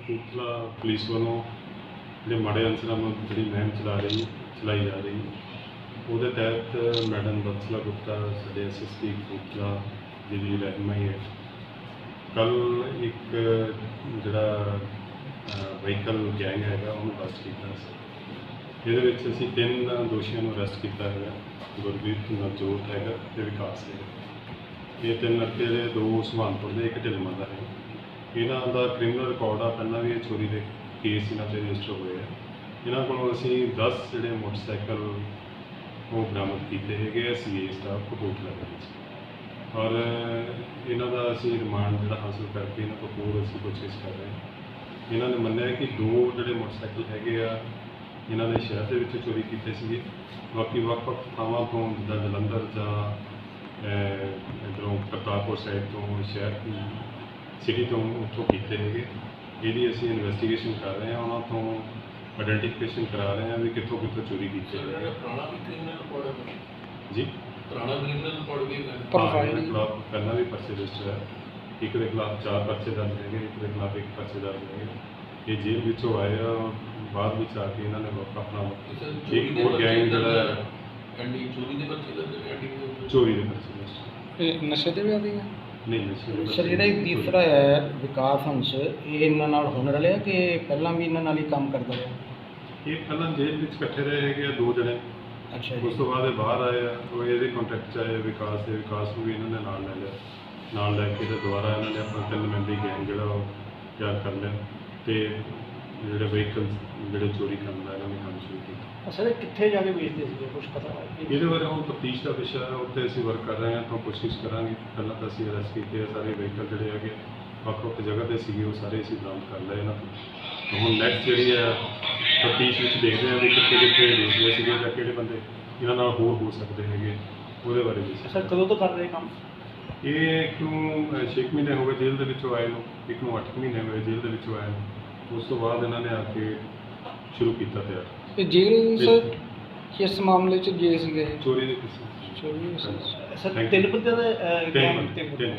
Kapurthala police ਵੱਲੋਂ ਜਿਹੜੇ ਮਾੜੇ ਅਨਸਰਾਂ ਨੂੰ ਜਿਹੜੀ ਮੁਹਿੰਮ ਚਲਾ ਰਹੀ, ਚਲਾਈ ਜਾ ਰਹੀ, ਉਹਦੇ ਤਹਿਤ ਮੈਡਮ ਬਤਸਲਾ ਗੁਪਤਾ, ਸਾਡੇ ਐਸਐਸਪੀ ਕਪੂਰਥਲਾ ਜਿਹੜੀ ਰਹਿਨਮਾਈ ਹੈ ਕੱਲ ਇੱਕ ਜਿਹੜਾ ਵਹੀਕਲ ਗੈਂਗ ਹੈਗਾ, ਉਹਨੂੰ ਅਰੈਸਟ ਕੀਤਾ ਸੀ। ਇਹਦੇ ਵਿੱਚ ਅਸੀਂ ਤਿੰਨ ਦੋਸ਼ੀਆਂ ਨੂੰ ਅਰੈਸਟ ਕੀਤਾ ਹੈਗਾ, ਗੁਰਬੀਰ ਨਵਜੋਤ ਹੈਗਾ ਤੇ ਵਿਕਾਸ ਹੈਗਾ ਇਹ ਤਿੰਨ ਲੜਕੇ ਦੇ ਦੋ ਸੁਹਾਨਪੁਰ ਦੇ, ਇੱਕ ਢਿਲਮਾ ਦਾ। ਹੈ ਇਹਨਾਂ ਦਾ ਕ੍ਰਿਮੀਨਲ ਰਿਕਾਰਡ ਆ, ਪਹਿਲਾਂ ਵੀ ਇਹ ਚੋਰੀ ਦੇ ਕੇਸ ਇਹਨਾਂ ਤੇ ਰਜਿਸਟਰ ਹੋਏ ਆ। ਇਹਨਾਂ ਕੋਲੋਂ ਅਸੀਂ 10 ਜਿਹੜੇ ਮੋਟਰਸਾਈਕਲ ਉਹ ਬਰਾਮਦ ਕੀਤੇ ਹੈਗੇ ਆ ਸੀਏ ਸਟਾਫ ਕਪੂਰਥਲਾ ਦੇ ਵਿੱਚ ਔਰ ਇਹਨਾਂ ਦਾ ਅਸੀਂ ਰਿਮਾਂਡ ਜਿਹੜਾ ਹਾਸਲ ਕਰਕੇ ਇਹਨਾਂ ਤੋਂ ਹੋਰ ਅਸੀਂ ਕੋਸ਼ਿਸ਼ ਕਰ ਰਹੇ ਹਾਂ। ਇਹਨਾਂ ਨੇ ਮੰਨਿਆ ਕਿ ਦੋ ਜਿਹੜੇ ਮੋਟਰਸਾਈਕਲ ਹੈਗੇ ਆ, ਇਹਨਾਂ ਨੇ ਸ਼ਹਿਰ ਦੇ ਵਿੱਚ ਚੋਰੀ ਕੀਤੇ ਸੀਗੇ। ਬਾਕੀ ਵੱਖ-ਵੱਖ ਥਾਵਾਂ ਤੋਂ, ਜਿੱਦਾਂ ਜਲੰਧਰ ਜਾਂ ਇਧਰੋਂ ਕਰਤਾਰਪੁਰ ਸਾਈਡ ਤੋਂ, ਸ਼ਹਿਰ ਦੀ ਸਿਟੀ ਤੋਂ ਉੱਥੋਂ ਕੀਤੇ ਹੈਗੇ ਇਹਦੀ ਅਸੀਂ ਇਨਵੈਸਟੀਗੇਸ਼ਨ ਕਰ ਰਹੇ ਹਾਂ ਉਹਨਾਂ ਤੋਂ ਆਇਡੈਂਟੀਫਿਕੇਸ਼ਨ ਕਰਾ ਰਹੇ ਹਾਂ ਵੀ ਕਿੱਥੋਂ ਕਿੱਥੋਂ ਚੋਰੀ ਕੀਤੇ ਇਹਦਾ ਪੁਰਾਣਾ ਵੀ ਕ੍ਰਿਮੀਨਲ ਰਿਕਾਰਡ ਹੈ? ਜੀ? ਪੁਰਾਣਾ ਕ੍ਰਿਮੀਨਲ ਰਿਕਾਰਡ ਵੀ ਹੈ। ਹਾਂ, ਪਹਿਲਾਂ ਵੀ ਪਰਚੇ ਰਜਿਸਟਰ ਹੈ। ਇੱਕ ਦੇ ਖਿਲਾਫ ਚਾਰ ਪਰਚੇ ਦਰਜ ਹੈਗੇ ਇੱਕ ਦੇ ਖਿਲਾਫ ਇੱਕ ਪਰਚੇ ਦਰਜ ਹੈਗੇ। ਇਹ ਜੇਲ੍ਹ ਵਿੱਚੋਂ ਆਏ ਆ ਬਾਅਦ ਵਿੱਚ ਆ ਕੇ ਇਹਨਾਂ ਨੇ ਆਪਣਾ ਇੱਕ ਹੋਰ ਗੈਂਗ ਜਿਹੜਾ ਹੈ, ਐਂਡੀ ਚੋਰੀ ਦੇ ਬੱਚੇ ਦਾ ਐਂਡੀ ਦੇ ਉੱਤੇ। ਚੋਰੀ ਦੇ ਪਰਚੇ ਇਹ ਨਸ਼ੇ ਦੇ ਵੀ ਆਦੀ ਹੈ? ਨਹੀਂ ਸਰ ਜਿਹੜਾ ਇਹ ਤੀਸਰਾ ਹੈ ਵਿਕਾਸ ਹੰਸ ਇਹ ਇਹਨਾਂ ਨਾਲ ਹੁਣ ਰਲਿਆ ਕਿ ਪਹਿਲਾਂ ਵੀ ਇਹਨਾਂ ਨਾਲ ਹੀ ਕੰਮ ਕਰਦਾ ਰਿਹਾ? ਇਹ ਪਹਿਲਾਂ ਜੇਲ੍ਹ ਵਿੱਚ ਇਕੱਠੇ ਰਹੇ ਹੈਗੇ ਆ ਦੋ ਜਣੇ। ਅੱਛਾ ਉਸ ਤੋਂ ਬਾਅਦ ਇਹ ਬਾਹਰ ਆਏ ਆ ਉਹ ਇਹਦੇ ਕੰਟੈਕਟ ਚ ਆਏ ਵਿਕਾਸ ਦੇ ਵਿਕਾਸ ਨੂੰ ਵੀ ਇਹਨਾਂ ਨੇ ਨਾਲ ਲੈ ਲਿਆ। ਨਾਲ ਲੈ ਕੇ ਤੇ ਦੁਬਾਰਾ ਇਹਨਾਂ ਨੇ ਆਪਣਾ ਤਿੰਨ ਮੈਂਬਰੀ ਗੈਂਗ ਜਿਹੜਾ ਉਹ ਤਿਆਰ ਕਰ ਲਿਆ। ਤੇ ਜਿਹੜੇ ਵਹੀਕਲ ਜਿਹੜੇ ਚੋਰੀ ਕਰਨ ਦਾ ਇਹਨਾਂ ਨੇ ਕੰਮ ਸ਼ੁਰੂ ਕੀਤਾ। ਸਰ ਇਹ ਕਿੱਥੇ ਜਾ ਕੇ ਵੇਚਦੇ ਸੀਗੇ? ਕੁਝ ਪਤਾ ਇਹਦੇ ਬਾਰੇ ਹੁਣ ਤਫਤੀਸ਼ ਦਾ ਵਿਸ਼ਾ ਹੈ ਉੱਤੇ ਅਸੀਂ ਵਰਕ ਕਰ ਰਹੇ ਹਾਂ ਤਾਂ ਕੋਸ਼ਿਸ਼ ਕਰਾਂਗੇ। ਪਹਿਲਾਂ ਤਾਂ ਅਸੀਂ ਅਰੈਸਟ ਕੀਤੇ ਆ ਸਾਰੇ ਵਹੀਕਲ ਜਿਹੜੇ ਹੈਗੇ ਵੱਖ ਵੱਖ ਜਗ੍ਹਾ ਤੇ ਸੀਗੇ ਉਹ ਸਾਰੇ ਅਸੀਂ ਬਰਾਮਦ ਕਰ ਲਏ ਇਹਨਾਂ ਤੋਂ। ਤਾਂ ਹੁਣ ਨੈਕਸਟ ਜਿਹੜੀ ਹੈ ਤਫਤੀਸ਼ ਵਿੱਚ ਦੇਖਦੇ ਹਾਂ ਵੀ ਕਿੱਥੇ ਕਿੱਥੇ ਵੇਚਦੇ ਸੀਗੇ ਜਾਂ ਕਿਹੜੇ ਬੰਦੇ ਇਹਨਾਂ ਨਾਲ ਹੋਰ ਹੋ ਸਕਦੇ ਹੈਗੇ ਉਹਦੇ ਬਾਰੇ ਵੀ। ਸਰ ਕਦੋਂ ਤੋਂ ਕਰ ਰਹੇ ਕੰਮ? ਇਹ ਇੱਕ ਨੂੰ 6 ਮਹੀਨੇ ਹੋ ਗਏ ਜੇਲ੍ਹ ਦੇ ਵਿੱਚੋਂ ਆਏ ਨੂੰ ਇੱਕ ਨੂੰ 8 ਮਹੀਨੇ ਹੋਏ ਜੇਲ੍ਹ ਦੇ ਵਿੱਚੋਂ ਆਏ ਨੂੰ। ਉਸ ਤੋਂ ਬਾਅਦ ਇਹਨਾਂ ਨੇ ਆ ਕੇ ਸ਼ੁਰੂ ਕੀਤਾ ਤਿਆਰ ਇਹ ਜੇਲ੍ਹ ਸਰ ਕਿਸ ਮਾਮਲੇ ਚ ਗਏ ਸੀਗੇ? ਚੋਰੀ ਦੇ ਕਿਸੇ ਚੋਰੀ ਸਰ ਤਿੰਨ. ਬੰਦਿਆਂ ਦਾ ਤਿੰਨ ਬੰਦੇ, ਤਿੰਨ